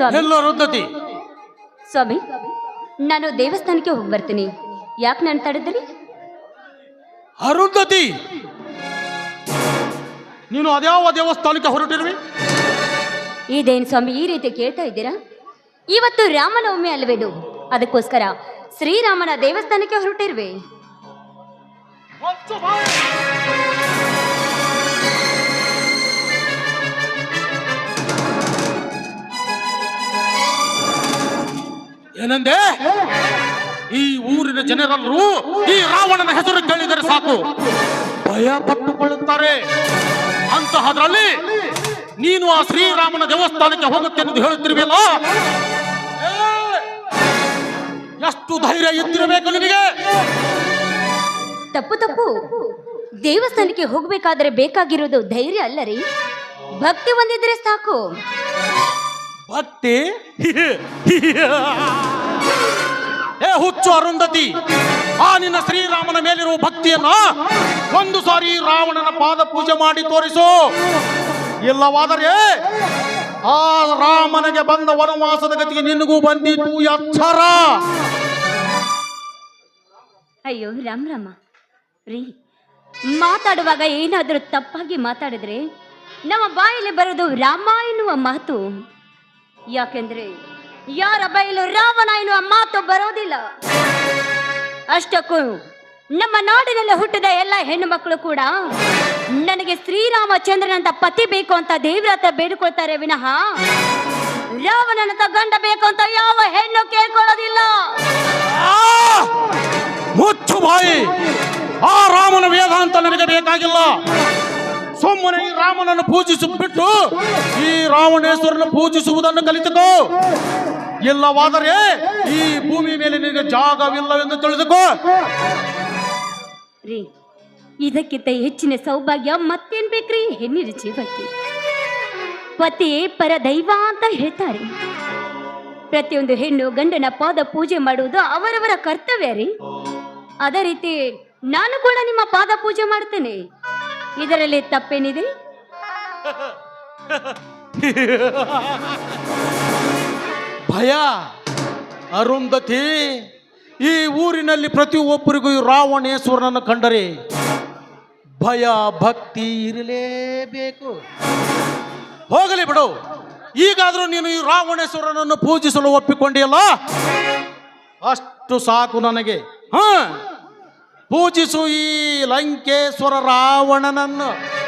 ಸ್ವಾಮಿ. ರುದ್ಧತಿ ಸ್ವಾಮಿ ನಾನು ದೇವಸ್ಥಾನಕ್ಕೆ ಹೋಗಿ ಬರ್ತೀನಿ ಯಾಕೆ ನಾನು ತಡೆದ್ರಿ? ಅರುಂಧತಿ! ನೀನು ಅದ್ಯಾವ ದೇವಸ್ಥಾನಕ್ಕೆ ಹೊರಟಿರುವಿ? ಇದೇನು ಸ್ವಾಮಿ ಈ ರೀತಿ ಕೇಳ್ತಾ ಇದ್ದೀರಾ? ಇವತ್ತು ರಾಮನವಮಿ ಅಲ್ವೇನು ಅದಕ್ಕೋಸ್ಕರ ಶ್ರೀರಾಮನ ದೇವಸ್ಥಾನಕ್ಕೆ ಹೊರಟಿರ್ವೆ. ಏನಂದೆ? ಈ ಊರಿನ ಜನರೆಲ್ಲರೂ ಈ ರಾವಣನ ಹೆಸರು ಕೇಳಿದರೆ ಸಾಕು. ಭಯ ಪಟ್ಟುಕೊಳ್ಳುತ್ತಾರೆ ಅಂತಹದ್ರಲ್ಲಿ ನೀನು ಆ ಶ್ರೀರಾಮನ ದೇವಸ್ಥಾನಕ್ಕೆ ಹೋಗುತ್ತೆ ಎಂದು ಹೇಳುತ್ತಿರುವಿಲ್ಲ ಎಷ್ಟು ಧೈರ್ಯ ಇದ್ದಿರಬೇಕು ನಿನಗೆ? ತಪ್ಪು ತಪ್ಪು. ದೇವಸ್ಥಾನಕ್ಕೆ ಹೋಗಬೇಕಾದ್ರೆ ಬೇಕಾಗಿರೋದು ಧೈರ್ಯ ಅಲ್ಲ ರೀ ಭಕ್ತಿ ಹೊಂದಿದ್ರೆ ಸಾಕು. ಭಕ್ತಿ ಏ, ಹುಚ್ಚು ಅರುಂಧತಿ, ಆ ನಿನ್ನ ಶ್ರೀರಾಮನ ಮೇಲಿರುವ ಭಕ್ತಿಯನ್ನ ಒಂದು ಸಾರಿ ರಾವಣನ ಪಾದ ಪೂಜೆ ಮಾಡಿ ತೋರಿಸು. ಇಲ್ಲವಾದರೆ ಆ ರಾಮನಿಗೆ ಬಂದ ವನವಾಸದ ಗತಿಗೆ ನಿನಗೂ ಬಂದಿತು ಅಚ್ಚರ ಅಯ್ಯೋ, ರಾಮ್ ರಾಮ. ರೀ, ಮಾತಾಡುವಾಗ ಏನಾದರೂ ತಪ್ಪಾಗಿ ಮಾತಾಡಿದ್ರೆ ನಮ್ಮ ಬಾಯಲ್ಲಿ ಬರೋದು ರಾಮ ಎನ್ನುವ ಮಾತು ಯಾಕೆಂದ್ರೆ ಯಾರ ಬೈಲು ರಾವಣ ಎನ್ನುವ ಮಾತು ಬರೋದಿಲ್ಲ. ಅಷ್ಟಕ್ಕೂ ನಮ್ಮ ನಾಡಿನಲ್ಲಿ ಹುಟ್ಟಿದ ಎಲ್ಲ ಹೆಣ್ಣು ಮಕ್ಕಳು ಕೂಡ ನನಗೆ ಶ್ರೀರಾಮಚಂದ್ರನಂತ ಪತಿ ಬೇಕು ಅಂತ ದೇವ್ರ ಹತ್ರ ಬೇಡಿಕೊಳ್ತಾರೆ ವಿನಃ ರಾವಣನಂತ ಗಂಡ ಬೇಕು ಅಂತ ಯಾವ ಹೆಣ್ಣು ಕೇಳ್ಕೊಳ್ಳೋದಿಲ್ಲ! ಮುಚ್ಚು ಬಾಯಿ! ಆ ರಾಮನ ವೇದಾಂತ ನನಗೆ ಬೇಕಾಗಿಲ್ಲ. ಸುಮ್ಮನೆ ಈ ರಾಮನನ್ನು ಪೂಜಿಸಿಬಿಟ್ಟು ಈ ರಾವಣೇಶ್ವರನ ಪೂಜಿಸುವುದನ್ನು ಕಲಿತುಕೋ. ಇಲ್ಲವಾದರೆ ಈ ಭೂಮಿ ಮೇಲೆ ನಿನಗೆ ಜಾಗವಿಲ್ಲವೆಂದು ತಿಳಿದುಕೋ. ರೀ, ಇದಕ್ಕಿಂತ ಹೆಚ್ಚಿನ ಸೌಭಾಗ್ಯ ಮತ್ತೇನ್ ಬೇಕ್ರಿ? ಹೆಣ್ಣಿನ ಜೀವಕ್ಕೆ. ಪತಿ ಪರ ದೈವ ಅಂತ ಹೇಳ್ತಾರೆ. ಪ್ರತಿಯೊಂದು ಹೆಣ್ಣು ಗಂಡನ ಪಾದ ಪೂಜೆ ಮಾಡುವುದು ಅವರವರ ಕರ್ತವ್ಯ ರೀ. ಅದೇ ರೀತಿ ನಾನು ಕೂಡ ನಿಮ್ಮ ಪಾದ ಪೂಜೆ ಮಾಡ್ತೇನೆ ಇದರಲ್ಲಿ ತಪ್ಪೇನಿದೆ? ಭಯ, ಅರುಂಧತಿ, ಈ ಊರಿನಲ್ಲಿ ಪ್ರತಿಯೊಬ್ಬರಿಗೂ ರಾವಣೇಶ್ವರನನ್ನು ಕಂಡರೆ ಭಯ, ಭಕ್ತಿ ಇರಲೇಬೇಕು. ಹೋಗಲಿ ಬಿಡು. ಈಗಾದರೂ ನೀನು ಈ ರಾವಣೇಶ್ವರನನ್ನು ಪೂಜಿಸಲು ಒಪ್ಪಿಕೊಂಡಿಯಲ್ಲ? ಅಷ್ಟು ಸಾಕು ನನಗೆ. ಹ ಪೂಜಿಸು ಈ ಲಂಕೇಶ್ವರ ರಾವಣನನ್ನು.